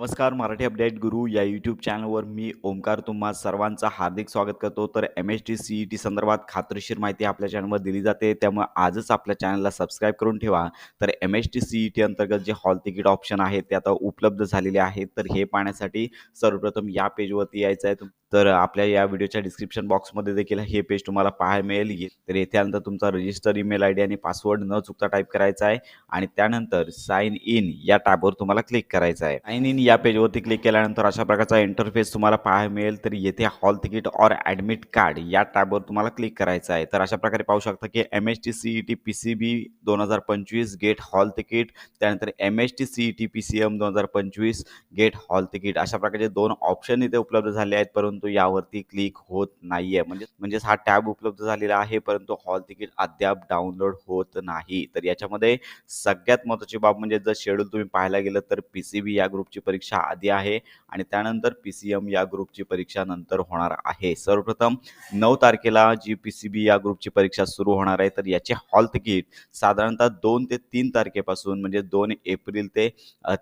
नमस्कार मराठी अपडेट गुरु या यूट्यूब चॅनलवर मी ओमकार तुम्हा सर्वांचं हार्दिक स्वागत करतो. तर M H T C E T संदर्भात खात्रीशीर माहिती आपल्या चॅनलवर दिली जाते. त्यामुळे आजच आपल्या चॅनलला सबस्क्राईब करून ठेवा. तर M H T C E T अंतर्गत जे हॉल तिकीट ऑप्शन आहे ते आता उपलब्ध झालेले आहेत. तर हे पाहण्यासाठी सर्वप्रथम या पेजवरती यायचं आहे. तर आपल्या या व्हिडिओच्या डिस्क्रिप्शन बॉक्समध्ये देखील हे पेज तुम्हाला पाहायला मिळेल. तर येथे आल्यानंतर तुमचा रजिस्टर ईमेल आय डी आणि पासवर्ड न चुकता टाईप करायचा आहे. आणि त्यानंतर साइन इन या टॅबवर तुम्हाला क्लिक करायचं आहे. साइन इन या पेजवरती क्लिक केल्यानंतर अशा प्रकारचा इंटरफेस तुम्हाला पाहायला मिळेल. तर येथे हॉल तिकीट और ॲडमिट कार्ड या टॅबवर तुम्हाला क्लिक करायचं आहे. तर अशा प्रकारे पाहू शकता की M H T C E T P C B दोन हजार पंचवीस गेट हॉल तिकीट त्यानंतर M H T C E T P C M दोन हजार पंचवीस गेट हॉल तिकीट अशा प्रकारचे दोन ऑप्शन इथे उपलब्ध झाले आहेत. परंतु यावरती क्लिक होत नाहीये. म्हणजे म्हणजेच हा टॅब उपलब्ध झालेला आहे परंतु हॉल तिकीट अद्याप डाउनलोड होत नाही. तर याच्यामध्ये सगळ्यात महत्त्वाची बाब म्हणजे जर शेड्यूल तुम्ही पाहायला गेलं तर पी सी बी या ग्रुपची परीक्षा आधी आहे आणि त्यानंतर पी सी एम या ग्रुपची परीक्षा नंतर होणार आहे. सर्वप्रथम नऊ तारखेला जी पी सी बी या ग्रुपची परीक्षा सुरू होणार आहे तर याचे हॉल तिकीट साधारणतः दोन ते तीन तारखेपासून म्हणजे दोन एप्रिल ते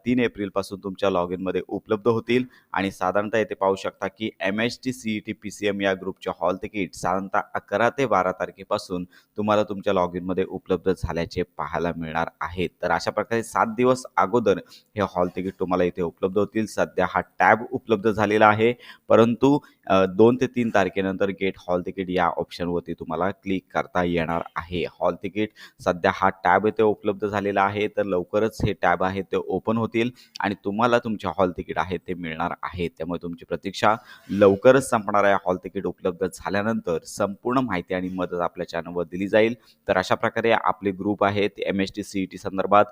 तीन एप्रिलपासून तुमच्या लॉग इनमध्ये उपलब्ध होतील. आणि साधारणतः येथे पाहू शकता की M H S T C E T P C M या ग्रुपचे हॉल तिकीट साधारणतः अकरा ते बारा तारखेपासून तुम्हाला तुमच्या लॉग इनमध्ये उपलब्ध झाल्याचे पाहायला मिळणार आहेत तर अशा प्रकारे सात दिवस अगोदर हे हॉल तिकीट तुम्हाला इथे उपलब्ध होतील. सध्या हा टॅब उपलब्ध झालेला आहे. परंतु दोन ते तीन तारखेनंतर गेट हॉल तिकीट या ऑप्शनवरती तुम्हाला क्लिक करता येणार आहे. हॉल तिकीट सध्या हा टॅब इथे उपलब्ध झालेला आहे. तर लवकरच हे टॅब आहे ते ओपन होतील आणि तुम्हाला तुमचे हॉल तिकीट आहे ते मिळणार आहे. त्यामुळे तुमची प्रतीक्षा लवकर लवकरच संपणार आहे. हॉल तिकीट उपलब्ध झाल्यानंतर संपूर्ण माहिती आणि मदत आपल्या चॅनलवर दिली जाईल. तर अशा प्रकारे आपले ग्रुप आहेत M H T C E T संदर्भात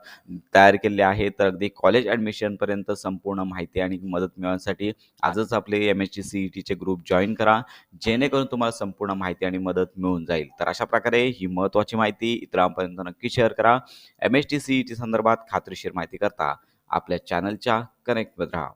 तयार केले आहे तर अगदी कॉलेज ॲडमिशनपर्यंत संपूर्ण माहिती आणि मदत मिळवण्यासाठी आजच आपले M S T C E टीचे ग्रुप जॉईन करा. जेणेकरून तुम्हाला संपूर्ण माहिती आणि मदत मिळून जाईल. तर अशा प्रकारे ही महत्त्वाची माहिती इतरांपर्यंत नक्की शेअर करा. M S T C E T संदर्भात खात्रीशीर माहिती करता आपल्या चॅनलच्या कनेक्ट राहा.